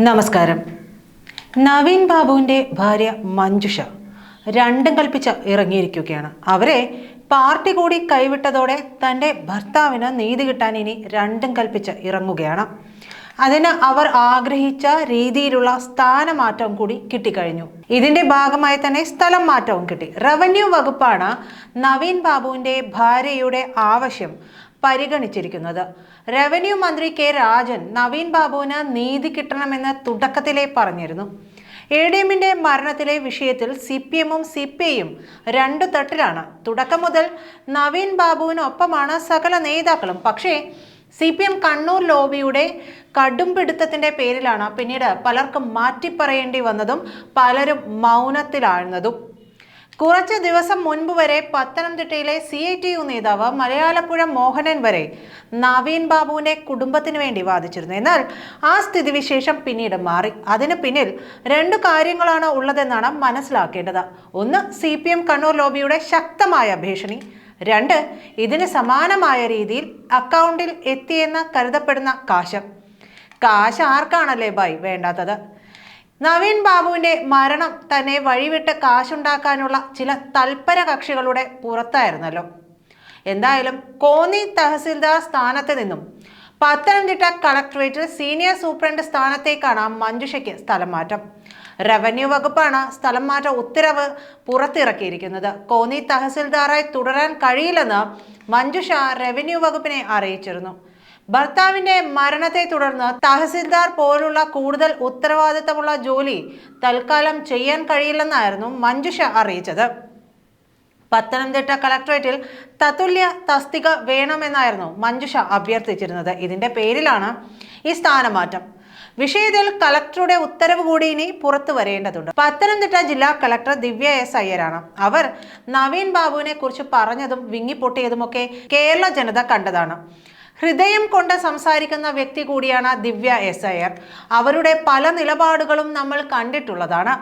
നമസ്കാരം. നവീൻ ബാബുവിന്റെ ഭാര്യ മഞ്ജുഷ രണ്ടും കൽപ്പിച്ച ഇറങ്ങിയിരിക്കുകയാണ്. അവരെ പാർട്ടി കൂടി കൈവിട്ടതോടെ തന്റെ ഭർത്താവിന് നീതി കിട്ടാൻ ഇനി രണ്ടും കൽപ്പിച്ച് ഇറങ്ങുകയാണ്. അതിന് അവർ ആഗ്രഹിച്ച രീതിയിലുള്ള സ്ഥാനമാറ്റവും കൂടി കിട്ടിക്കഴിഞ്ഞു. ഇതിന്റെ ഭാഗമായി തന്നെ സ്ഥലം മാറ്റവും കിട്ടി. റവന്യൂ വകുപ്പാണ് നവീൻ ബാബുവിന്റെ ഭാര്യയുടെ ആവശ്യം. പരിഗണിച്ചിരിക്കുന്നത്. റവന്യൂ മന്ത്രി കെ രാജൻ നവീൻ ബാബുവിന് നീതി കിട്ടണമെന്ന് തുടക്കത്തിലേ പറഞ്ഞിരുന്നു. എ ഡി എമ്മിന്റെ മരണത്തിലെ വിഷയത്തിൽ സി പി എമ്മും സി പി ഐയും രണ്ടു തട്ടിലാണ്. തുടക്കം മുതൽ നവീൻ ബാബുവിനൊപ്പമാണ് സകല നേതാക്കളും. പക്ഷേ സി പി എം കണ്ണൂർ ലോബിയുടെ കടും പിടുത്തത്തിന്റെ പേരിലാണ് പിന്നീട് പലർക്കും മാറ്റിപ്പറയേണ്ടി വന്നതും പലരും മൗനത്തിലാഴ്ന്നതും. കുറച്ച് ദിവസം മുൻപ് വരെ പത്തനംതിട്ടയിലെ സി ഐ ടി യു നേതാവ് മലയാളപ്പുഴ മോഹനൻ വരെ നവീൻ ബാബുവിന്റെ കുടുംബത്തിന് വേണ്ടി വാദിച്ചിരുന്നു. എന്നാൽ ആ സ്ഥിതിവിശേഷം പിന്നീട് മാറി. അതിന് പിന്നിൽ രണ്ട് കാര്യങ്ങളാണ് ഉള്ളതെന്നാണ് മനസ്സിലാക്കേണ്ടത്. ഒന്ന് സി പി എം കണ്ണൂർ ലോബിയുടെ ശക്തമായ ഭീഷണി. രണ്ട് ഇതിന് സമാനമായ രീതിയിൽ അക്കൗണ്ടിൽ എത്തിയെന്ന് കരുതപ്പെടുന്ന കാശം. കാശ് ആർക്കാണല്ലേ ബൈ വേണ്ടാത്തത്? നവീൻ ബാബുവിന്റെ മരണം തന്നെ വഴിവിട്ട് കാശുണ്ടാക്കാനുള്ള ചില തൽപര കക്ഷികളുടെ പുറത്തായിരുന്നല്ലോ. എന്തായാലും കോന്നി തഹസിൽദാർ സ്ഥാനത്ത് നിന്നും പത്തനംതിട്ട കളക്ടറേറ്റിൽ സീനിയർ സൂപ്രണ്ട് സ്ഥാനത്തേക്കാണ് മഞ്ജുഷയ്ക്ക് സ്ഥലം മാറ്റം. റവന്യൂ വകുപ്പാണ് സ്ഥലം മാറ്റ ഉത്തരവ് പുറത്തിറക്കിയിരിക്കുന്നത്. കോന്നി തഹസിൽദാറായി തുടരാൻ കഴിയില്ലെന്ന് മഞ്ജുഷ റവന്യൂ വകുപ്പിനെ അറിയിച്ചിരുന്നു. ഭർത്താവിന്റെ മരണത്തെ തുടർന്ന് തഹസിൽദാർ പോലുള്ള കൂടുതൽ ഉത്തരവാദിത്തമുള്ള ജോലി തൽക്കാലം ചെയ്യാൻ കഴിയില്ലെന്നായിരുന്നു മഞ്ജുഷ അറിയിച്ചത്. പത്തനംതിട്ട കളക്ടറേറ്റിൽ തത്തുല്യ തസ്തിക വേണമെന്നായിരുന്നു മഞ്ജുഷ അഭ്യർത്ഥിച്ചിരുന്നത്. ഇതിന്റെ പേരിലാണ് ഈ സ്ഥാനമാറ്റം. വിഷയത്തിൽ കളക്ടറുടെ ഉത്തരവ് കൂടി ഇനി പുറത്തു വരേണ്ടതുണ്ട്. പത്തനംതിട്ട ജില്ലാ കളക്ടർ ദിവ്യ എസ് അയ്യരാണ്. അവർ നവീൻ ബാബുവിനെ കുറിച്ച് പറഞ്ഞതും വിങ്ങിപ്പൊട്ടിയതുമൊക്കെ കേരള ജനത കണ്ടതാണ്. ഹൃദയം കൊണ്ട് സംസാരിക്കുന്ന വ്യക്തി കൂടിയാണ് ദിവ്യ എസ് അയ്യർ അവരുടെ പല നിലപാടുകളും നമ്മൾ കണ്ടിട്ടുള്ളതാണ്.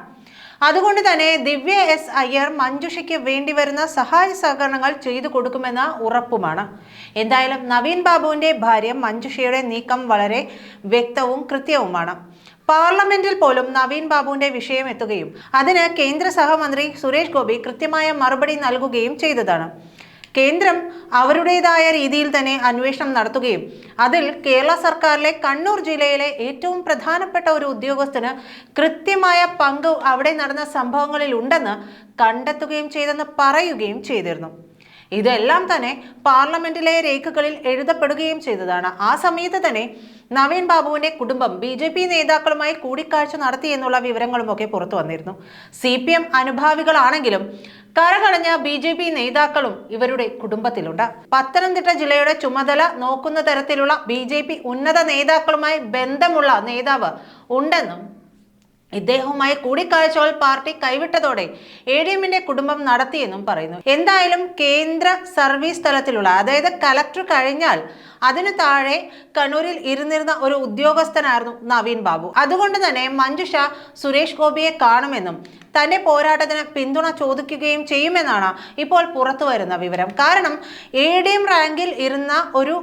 അതുകൊണ്ട് തന്നെ ദിവ്യ എസ് അയ്യർ മഞ്ജുഷയ്ക്ക് വേണ്ടി വരുന്ന സഹായ സഹകരണങ്ങൾ ചെയ്തു കൊടുക്കുമെന്ന ഉറപ്പുമാണ്. എന്തായാലും നവീൻ ബാബുവിന്റെ ഭാര്യ മഞ്ജുഷയുടെ നീക്കം വളരെ വ്യക്തവും കൃത്യവുമാണ്. പാർലമെന്റിൽ പോലും നവീൻ ബാബുവിന്റെ വിഷയം എത്തുകയും അതിന് കേന്ദ്ര സഹമന്ത്രി സുരേഷ് ഗോപി കൃത്യമായ മറുപടി നൽകുകയും ചെയ്തതാണ്. കേന്ദ്രം അവരുടേതായ രീതിയിൽ തന്നെ അന്വേഷണം നടത്തുകയും അതിൽ കേരള സർക്കാരിലെ കണ്ണൂർ ജില്ലയിലെ ഏറ്റവും പ്രധാനപ്പെട്ട ഒരു ഉദ്യോഗസ്ഥന് കൃത്യമായ പങ്ക് അവിടെ നടന്ന സംഭവങ്ങളിൽ ഉണ്ടെന്ന് കണ്ടെത്തുകയും ചെയ്തെന്ന് പറയുകയും ചെയ്തിരുന്നു. ഇതെല്ലാം തന്നെ പാർലമെന്റിലെ രേഖകളിൽ എഴുതപ്പെടുകയും ചെയ്തതാണ്. ആ സമയത്ത് തന്നെ നവീൻ ബാബുവിന്റെ കുടുംബം ബി ജെ പി നേതാക്കളുമായി കൂടിക്കാഴ്ച നടത്തി എന്നുള്ള വിവരങ്ങളുമൊക്കെ പുറത്തു വന്നിരുന്നു. സി പി എം അനുഭാവികളാണെങ്കിലും കരകടഞ്ഞ ബി ജെ പി നേതാക്കളും ഇവരുടെ കുടുംബത്തിലുണ്ട്. പത്തനംതിട്ട ജില്ലയുടെ ചുമതല നോക്കുന്ന തരത്തിലുള്ള ബി ജെ പി ഉന്നത നേതാക്കളുമായി ബന്ധമുള്ള നേതാവ് ഉണ്ടെന്നും ഇദ്ദേഹവുമായി കൂടിക്കാഴ്ചകൾ പാർട്ടി കൈവിട്ടതോടെ എ ഡി എമ്മിന്റെ കുടുംബം നടത്തിയെന്നും പറയുന്നു. എന്തായാലും കേന്ദ്ര സർവീസ് തലത്തിലുള്ള അതായത് കലക്ടർ കഴിഞ്ഞാൽ അതിനു താഴെ കണ്ണൂരിൽ ഇരുന്നിരുന്ന ഒരു ഉദ്യോഗസ്ഥനായിരുന്നു നവീൻ ബാബു. അതുകൊണ്ട് തന്നെ മഞ്ജുഷ സുരേഷ് ഗോപിയെ കാണുമെന്നും തന്റെ പോരാട്ടത്തിന് പിന്തുണ ചോദിക്കുകയും ചെയ്യുമെന്നാണ് ഇപ്പോൾ പുറത്തു വരുന്ന വിവരം. കാരണം എ ഡി എം റാങ്കിൽ ഇരുന്ന ഒരു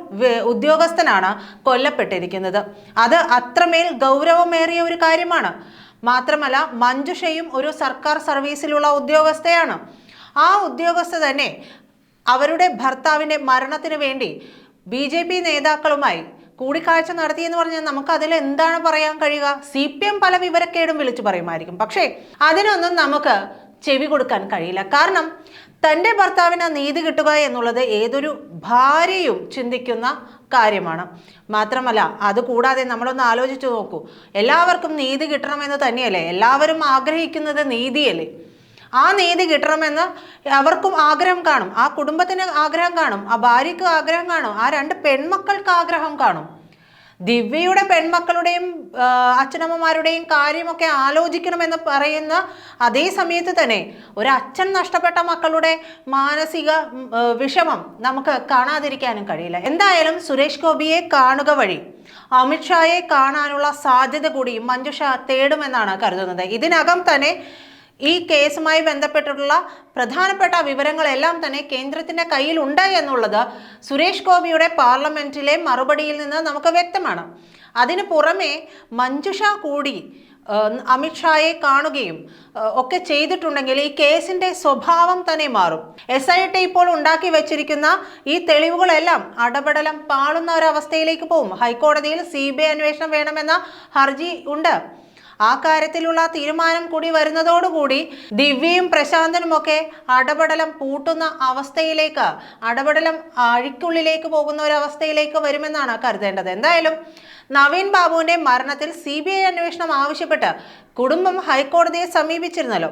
ഉദ്യോഗസ്ഥനാണ് കൊല്ലപ്പെട്ടിരിക്കുന്നത്. അത് അത്രമേൽ ഗൗരവമേറിയ ഒരു കാര്യമാണ്. മാത്രമല്ല മഞ്ജുഷയും ഒരു സർക്കാർ സർവീസിലുള്ള ഉദ്യോഗസ്ഥയാണ്. ആ ഉദ്യോഗസ്ഥ തന്നെ അവരുടെ ഭർത്താവിന്റെ മരണത്തിന് വേണ്ടി ബി നേതാക്കളുമായി കൂടിക്കാഴ്ച നടത്തിയെന്ന് പറഞ്ഞാൽ നമുക്ക് അതിൽ എന്താണ് പറയാൻ കഴിയുക? സി പി എം പല വിവരക്കേടും വിളിച്ചു പറയുമായിരിക്കും. പക്ഷേ അതിനൊന്നും നമുക്ക് ചെവി കൊടുക്കാൻ കഴിയില്ല. കാരണം തന്റെ ഭർത്താവിന് നീതി കിട്ടുക എന്നുള്ളത് ഏതൊരു ഭാര്യയും ചിന്തിക്കുന്ന കാര്യമാണ്. മാത്രമല്ല അതുകൂടാതെ നമ്മളൊന്ന് ആലോചിച്ച് നോക്കൂ. എല്ലാവർക്കും നീതി കിട്ടണമെന്ന് തന്നെയല്ലേ? എല്ലാവരും ആഗ്രഹിക്കുന്നത് നീതിയല്ലേ? ആ നീതി കിട്ടണമെന്ന് അവർക്കും ആഗ്രഹം കാണും. ആ കുടുംബത്തിന് ആഗ്രഹം കാണും. ആ ഭാര്യയ്ക്ക് ആഗ്രഹം കാണും. ആ രണ്ട് പെൺമക്കൾക്ക് ആഗ്രഹം കാണും. ദിവ്യയുടെ പെൺമക്കളുടെയും അച്ഛനമ്മമാരുടെയും കാര്യമൊക്കെ ആലോചിക്കണമെന്ന് പറയുന്ന അതേ സമയത്ത് തന്നെ ഒരു അച്ഛൻ നഷ്ടപ്പെട്ട മക്കളുടെ മാനസിക വിഷമം നമുക്ക് കാണാതിരിക്കാനും കഴിയില്ല. എന്തായാലും സുരേഷ് ഗോപിയെ കാണുക വഴി അമിത്ഷായെ കാണാനുള്ള സാധ്യത കൂടി മഞ്ജുഷ തേടുമെന്നാണ് കരുതുന്നത്. ഇതിനകം തന്നെ ഈ കേസുമായി ബന്ധപ്പെട്ടിട്ടുള്ള പ്രധാനപ്പെട്ട വിവരങ്ങളെല്ലാം തന്നെ കേന്ദ്രത്തിന്റെ കയ്യിലുണ്ട് എന്നുള്ളത് സുരേഷ് ഗോപിയുടെ പാർലമെന്റിലെ മറുപടിയിൽ നിന്ന് നമുക്ക് വ്യക്തമാണ്. അതിനു പുറമെ മഞ്ജുഷ കൂടി അമിത്ഷായെ കാണുകയും ഒക്കെ ചെയ്തിട്ടുണ്ടെങ്കിൽ ഈ കേസിന്റെ സ്വഭാവം തന്നെ മാറും. എസ് ഐ ടി ഇപ്പോൾ ഉണ്ടാക്കി വെച്ചിരിക്കുന്ന ഈ തെളിവുകളെല്ലാം അടപടലം പാളുന്ന ഒരവസ്ഥയിലേക്ക് പോകും. ഹൈക്കോടതിയിൽ സി ബി ഐ അന്വേഷണം വേണമെന്ന ഹർജി ഉണ്ട്. ആ കാര്യത്തിലുള്ള തീരുമാനം കൂടി വരുന്നതോടുകൂടി ദിവ്യയും പ്രശാന്തനും ഒക്കെ അടപടലം പൂട്ടുന്ന അവസ്ഥയിലേക്ക് അടപടലം അഴിക്കുള്ളിലേക്ക് പോകുന്ന ഒരു അവസ്ഥയിലേക്ക് വരുമെന്നാണ് കരുതേണ്ടത്. എന്തായാലും നവീൻ ബാബുവിന്റെ മരണത്തിൽ സി ബി ഐ അന്വേഷണം ആവശ്യപ്പെട്ട് കുടുംബം ഹൈക്കോടതിയെ സമീപിച്ചിരുന്നല്ലോ.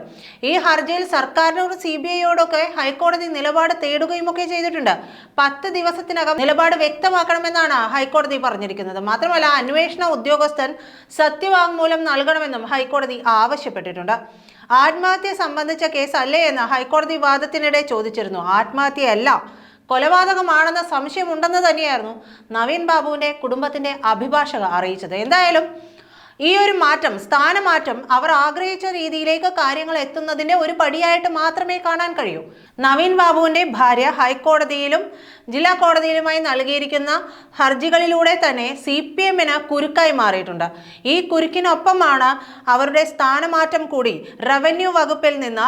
ഈ ഹർജിയിൽ സർക്കാരിനോട് സി ബി ഐയോടൊക്കെ ഹൈക്കോടതി നിലപാട് തേടുകയും ഒക്കെ ചെയ്തിട്ടുണ്ട്. പത്ത് ദിവസത്തിനകം നിലപാട് വ്യക്തമാക്കണമെന്നാണ് ഹൈക്കോടതി പറഞ്ഞിരിക്കുന്നത്. മാത്രമല്ല അന്വേഷണ ഉദ്യോഗസ്ഥൻ സത്യവാങ്മൂലം നൽകണമെന്നും ഹൈക്കോടതി ആവശ്യപ്പെട്ടിട്ടുണ്ട്. ആത്മഹത്യ സംബന്ധിച്ച കേസ് അല്ലേ എന്ന് ഹൈക്കോടതി വാദത്തിനിടെ ചോദിച്ചിരുന്നു. ആത്മഹത്യയല്ല കൊലപാതകമാണെന്ന സംശയമുണ്ടെന്ന് തന്നെയായിരുന്നു നവീൻ ബാബുവിന്റെ കുടുംബത്തിന്റെ അഭിഭാഷക അറിയിച്ചത്. എന്തായാലും ഈ ഒരു മാറ്റം സ്ഥാനമാറ്റം അവർ ആഗ്രഹിച്ച രീതിയിലേക്ക് കാര്യങ്ങൾ എത്തുന്നതിന്റെ ഒരു പടിയായിട്ട് മാത്രമേ കാണാൻ കഴിയൂ. നവീൻ ബാബുവിന്റെ ഭാര്യ ഹൈക്കോടതിയിലും ജില്ലാ കോടതിയിലുമായി നൽകിയിരിക്കുന്ന ഹർജികളിലൂടെ തന്നെ സി പി എമ്മിന് കുരുക്കായി മാറിയിട്ടുണ്ട്. ഈ കുരുക്കിനൊപ്പമാണ് അവരുടെ സ്ഥാനമാറ്റം കൂടി റവന്യൂ വകുപ്പിൽ നിന്ന്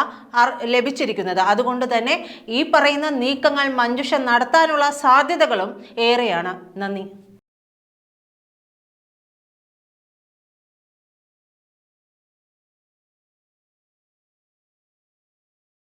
ലഭിച്ചിരിക്കുന്നത്. അതുകൊണ്ട് തന്നെ ഈ പറയുന്ന നീക്കങ്ങൾ മഞ്ജുഷ നടത്താനുള്ള സാധ്യതകളും ഏറെയാണ്. നന്ദി.